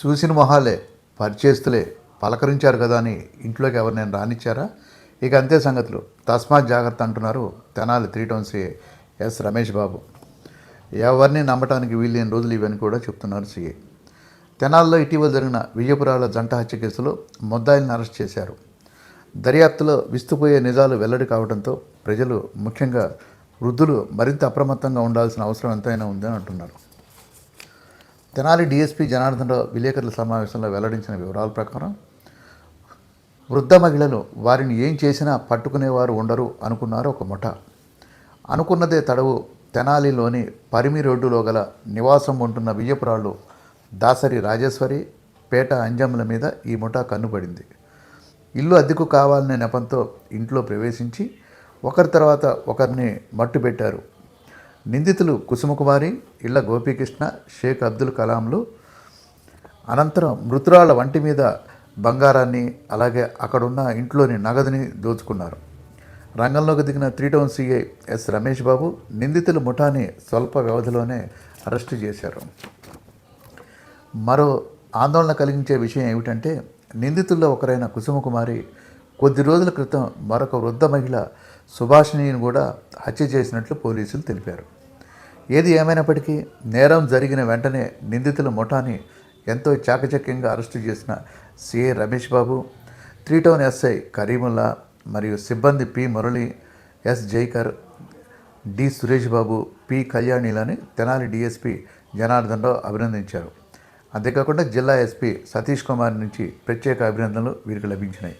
చూసిన మొహాలే పరిచేస్తులే పలకరించారు కదా అని ఇంట్లోకి ఎవరినైనా రానిచ్చారా? ఇక అంతే సంగతులు. తస్మాత్ జాగ్రత్త అంటున్నారు Tenali three town CI S Ramesh Babu. ఎవరిని నమ్మటానికి వీల్లేని రోజులు ఇవని కూడా చెప్తున్నారు సిఏ. తెనాల్లో ఇటీవల జరిగిన విజయపురాల జంట హత్య కేసులో ముద్దాయిల్ని అరెస్ట్ చేశారు. దర్యాప్తులో విస్తుపోయే నిజాలు వెల్లడి కావడంతో ప్రజలు ముఖ్యంగా వృద్ధులు మరింత అప్రమత్తంగా ఉండాల్సిన అవసరం ఎంతైనా ఉందని అంటున్నారు. తెనాలి డీఎస్పీ జనార్దనరావు విలేకరుల సమావేశంలో వెల్లడించిన వివరాల ప్రకారం వృద్ధ మహిళలు వారిని ఏం చేసినా పట్టుకునేవారు ఉండరు అనుకున్నారు ఒక ముఠ. అనుకున్నదే తడవు తెనాలిలోని పరిమి రోడ్డులో గల నివాసం ఉంటున్న విజయపురాళ్ళు దాసరి రాజేశ్వరి పేట అంజముల మీద ఈ ముఠా కన్నుపడింది. ఇల్లు అద్దెకు కావాలనే నెపంతో ఇంట్లో ప్రవేశించి ఒకరి తర్వాత ఒకరిని మట్టుపెట్టారు నిందితులు కుసుమకుమారి ఇళ్ళ గోపీకృష్ణ షేక్ అబ్దుల్ కలాంలు. అనంతరం మృతురాల వంటి మీద బంగారాన్ని అలాగే అక్కడున్న ఇంట్లోని నగదుని దోచుకున్నారు. రంగంలోకి దిగిన three town CI S Ramesh Babu నిందితుల ముఠాని స్వల్ప వ్యవధిలోనే అరెస్టు చేశారు. మరో ఆందోళన కలిగించే విషయం ఏమిటంటే నిందితుల్లో ఒకరైన కుసుమకుమారి కొద్ది రోజుల క్రితం మరొక వృద్ధ మహిళ సుభాషిణిని కూడా హత్య చేసినట్లు పోలీసులు తెలిపారు. ఏది ఏమైనప్పటికీ నేరం జరిగిన వెంటనే నిందితుల ముఠాని ఎంతో చాకచక్యంగా అరెస్టు చేసిన CI Ramesh Babu three town SI Karimulla మరియు సిబ్బంది P. Murali S. Jaikar D. Suresh Babu P. కళ్యాణిలని Tenali DSP Janardhan Rao అభినందించారు. అంతేకాకుండా జిల్లా ఎస్పీ సతీష్ కుమార్ నుంచి ప్రత్యేక అభినందనలు వీరికి లభించినాయి.